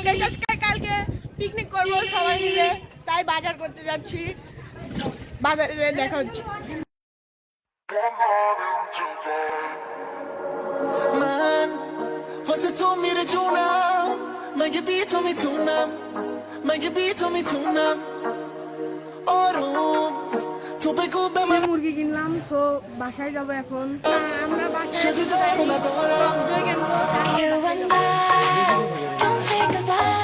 আজকে কালকে পিকনিক করব সবাই মিলে তাই বাজার করতে যাচ্ছি বাজারে দেখা হচ্ছে Man, você tog mig det jona Man kan bita mig tuna Man kan bita mig tuna Oron Tobe gubbe man মুরগি কিনলাম সো বাসায় যাব এখন আমরা বাসায় Dubai.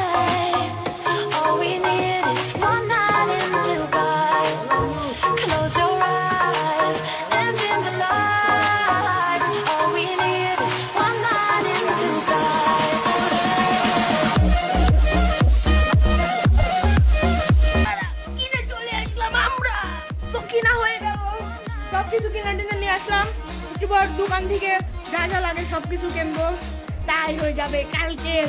কিনে হয়ে টিনে নিয়ে আসলাম একটু পর দোকান থেকে যা যা লাগে সব কিছু কিনবো তাই হয়ে যাবে কালকের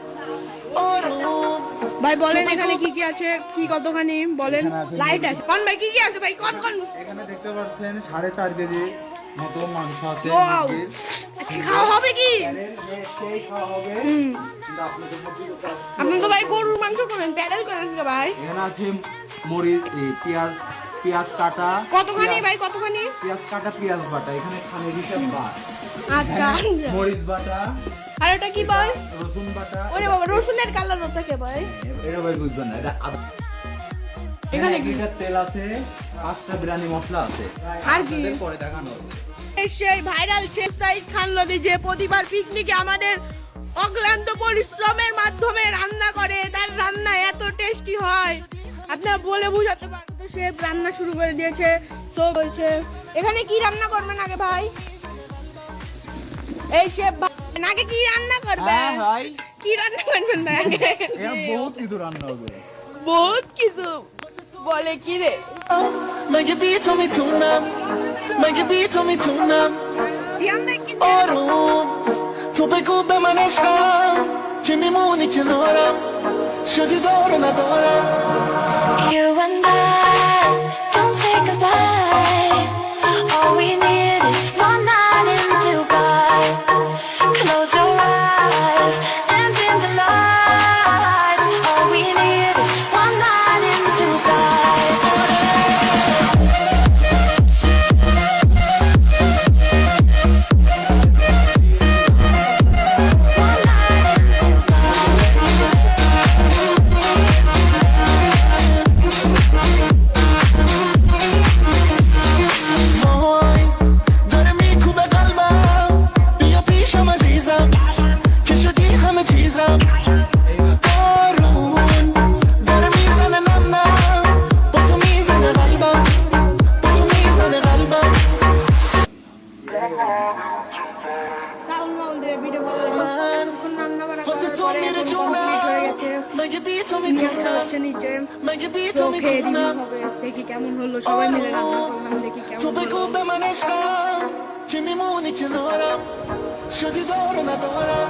ভাই বলেন এখানে কি কি আছে কি কতখানি? বলেন লাইট আছে। কোন ভাই কি কি আছে ভাই? কোন কোন? এখানে দেখতে পাচ্ছেন সাড়ে চার কেজি মতো মাংস আছে। খাওয়া হবে কি? আপনি তো ভাই গরুর মাংস করেন প্যাডেল করেন কি ভাই? এখানে আছে মরিচ পেঁয়াজ পেঁয়াজ কাটা কতখানি ভাই কতখানি? পেঁয়াজ কাটা পেঁয়াজ বাটা এখানে খানের হিসাব বাট। আচ্ছা। মরিচ বাটা আর ওটা কি ভাই? রসুন বাটা। ওরে বাবা রসুনের কালার থাকে ভাই? এটা ভাই বুঝবেন না এটা এখানে কি? তেল আছে পাঁচটা বিরিয়ানি মশলা আছে। আর কি? পরে দেখানো হবে। সেই ভাইরাল সাইদ খান যে প্রতিবার পিকনিকে আমাদের অক্লান্ত পরিশ্রমের মাধ্যমে রান্না করে তার রান্না এত টেস্টি হয়। আপনারা বলে বুঝাতে পারবেন তো সে রান্না শুরু করে দিয়েছে তো বলছে এখানে কি রান্না করবেন আগে ভাই? এই শেফ আগে কি রান্না করবে? হ্যাঁ ভাই। কি রান্না করবেন আগে? বহুত কিছু রান্না হবে। বহুত কিছু। বলে কি রে? Man kan bita mig tuna Man kan bita mig tuna ধ্যান দেখি 君もに昨日ら主義道路などら You and I Plus it told me to tune up. Make it beat on me tune up. Make it beat on me tune up. দেখি কেমন হলো সবাই মিলে রান্না করলাম দেখি কেমন তবে খুব বেমানেশ কাম কিমি মুনি কিনোরাম শুধু দৌড় না দৌড়াম